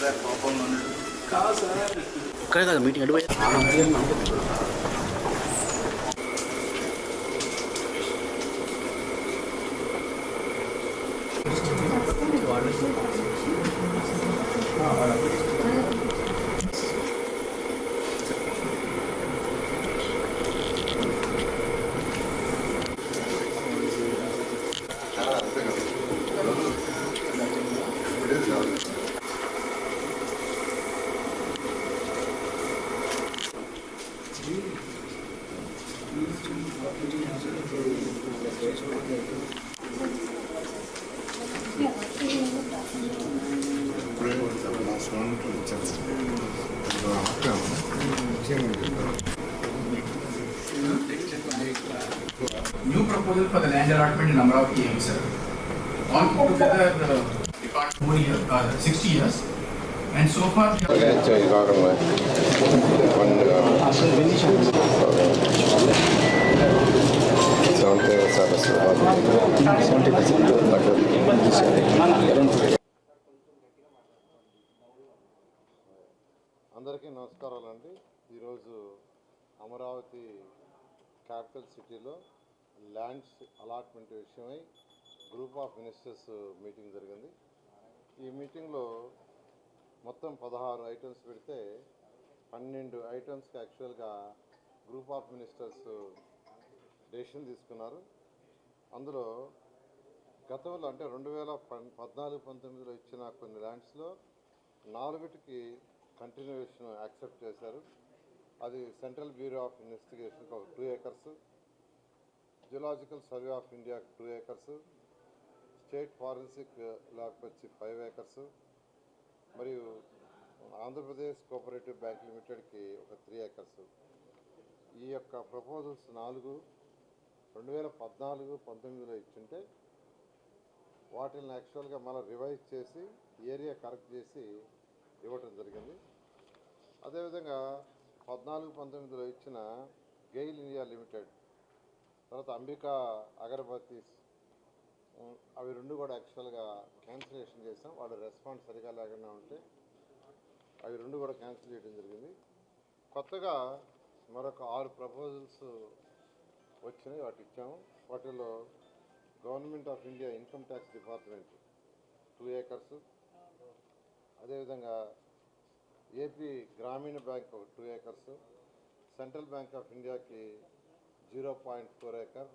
தான் இருக்கும் அப்போ ஒன்று காசு மீட்டிங் எடுப்பேன் New proposal for the land allotment in Amravati aims on together uh, the department four years, uh, 60 years, and so far. Seventy percent. అందరికీ నమస్కారాలండి. ఈరోజు అమరావతి క్యాపిటల్ సిటీలో ల్యాండ్స్ అలాట్మెంట్ విషయమై గ్రూప్ ఆఫ్ మినిస్టర్స్ మీటింగ్ జరిగింది. ఈ మీటింగ్లో మొత్తం పదహారు ఐటమ్స్ పెడితే పన్నెండు ఐటమ్స్కి యాక్చువల్గా గ్రూప్ ఆఫ్ మినిస్టర్స్ డెసిషన్ తీసుకున్నారు. అందులో గతంలో అంటే రెండు వేల పద్నాలుగు పంతొమ్మిదిలో ఇచ్చిన కొన్ని ల్యాండ్స్లో నాలుగుటికి కంటిన్యూషన్ యాక్సెప్ట్ చేశారు. అది సెంట్రల్ బ్యూరో ఆఫ్ ఇన్వెస్టిగేషన్కి ఒక two acres geological survey of ఇండియాకి టూ ఏకర్స్ స్టేట్ ఫారెన్సిక్ ల్యాబ్కి వచ్చి ఫైవ్ ఏకర్స్ మరియు ఆంధ్రప్రదేశ్ కోఆపరేటివ్ బ్యాంక్ లిమిటెడ్కి ఒక త్రీ ఏకర్స్ ఈ యొక్క ప్రపోజల్స్ నాలుగు రెండు వేల పద్నాలుగు పంతొమ్మిదిలో ఇచ్చుంటే వాటిని యాక్చువల్గా మళ్ళీ రివైజ్ చేసి ఏరియా కరెక్ట్ చేసి ఇవ్వటం జరిగింది. అదేవిధంగా పద్నాలుగు పంతొమ్మిదిలో ఇచ్చిన గెయిల్ ఇండియా లిమిటెడ్ తర్వాత అంబికా అగరబత్తీస్ అవి రెండు కూడా యాక్చువల్గా క్యాన్సిలేషన్ చేసాం వాళ్ళ రెస్పాన్స్ సరిగా లేకుండా ఉంటే అవి రెండు కూడా క్యాన్సిల్ చేయడం జరిగింది. కొత్తగా మరొక ఆరు ప్రపోజల్స్ వచ్చినాయి వాటి ఇచ్చాము. వాటిలో government of India income tax department two acres అదేవిధంగా ఏపీ గ్రామీణ బ్యాంక్ ఒక two acres central bank of ఇండియాకి జీరో పాయింట్ ఫోర్ ఏకర్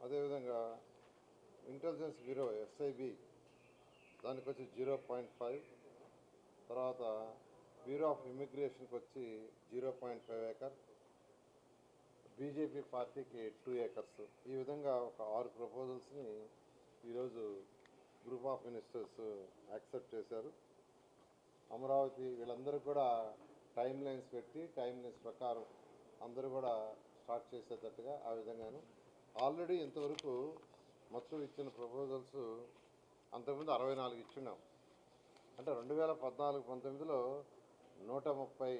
అదేవిధంగా ఇంటెలిజెన్స్ బ్యూరో ఎస్ఐబి దానికి వచ్చి జీరో పాయింట్ ఫైవ్ తర్వాత బ్యూరో ఆఫ్ ఇమిగ్రేషన్కి వచ్చి zero point five acre BJP పార్టీకి టూ ఏకర్స్ ఈ విధంగా ఒక ఆరు ప్రపోజల్స్ని ఈరోజు group of ministers uh, accept చేశారు. అమరావతి వీళ్ళందరూ కూడా టైం లైన్స్ పెట్టి టైం లైన్స్ ప్రకారం అందరూ కూడా స్టార్ట్ చేసేటట్టుగా ఆ విధంగాను. ఆల్రెడీ ఇంతవరకు మొత్తం ఇచ్చిన ప్రపోజల్స్ అంతకుముందు అరవై నాలుగు ఇచ్చున్నాం. అంటే రెండు వేల పద్నాలుగు పంతొమ్మిదిలో నూట ముప్పై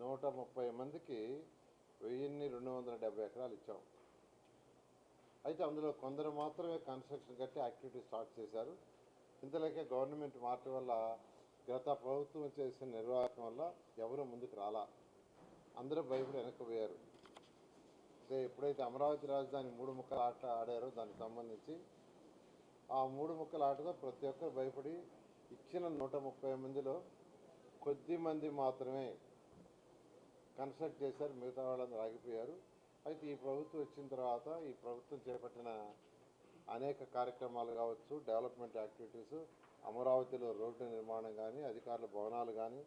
నూట ముప్పై మందికి వెయ్యిన్ని రెండు వందల డెబ్బై ఎకరాలు ఇచ్చాం. అయితే అందులో కొందరు మాత్రమే కన్స్ట్రక్షన్ కట్టి యాక్టివిటీ స్టార్ట్ చేశారు. ఇంతలోకే గవర్నమెంట్ మార్పు వల్ల గత ప్రభుత్వం చేసిన నిర్వాహకం వల్ల ఎవరు ముందుకు రాలా. అందరూ భయపడి వెనక్కిపోయారు. అంటే ఎప్పుడైతే అమరావతి రాజధాని మూడు ముక్కల ఆట ఆడారో దానికి సంబంధించి ఆ మూడు ముక్కల ఆటతో ప్రతి ఒక్కరు భయపడి ఇచ్చిన నూట ముప్పై మందిలో కొద్ది మంది మాత్రమే కన్స్ట్రక్ట్ చేశారు. మిగతా వాళ్ళందరూ ఆగిపోయారు. అయితే ఈ ప్రభుత్వం వచ్చిన తర్వాత ఈ ప్రభుత్వం చేపట్టిన అనేక కార్యక్రమాలు కావచ్చు డెవలప్మెంట్ యాక్టివిటీస్ అమరావతిలో రోడ్డు నిర్మాణం కానీ అధికారుల భవనాలు కానీ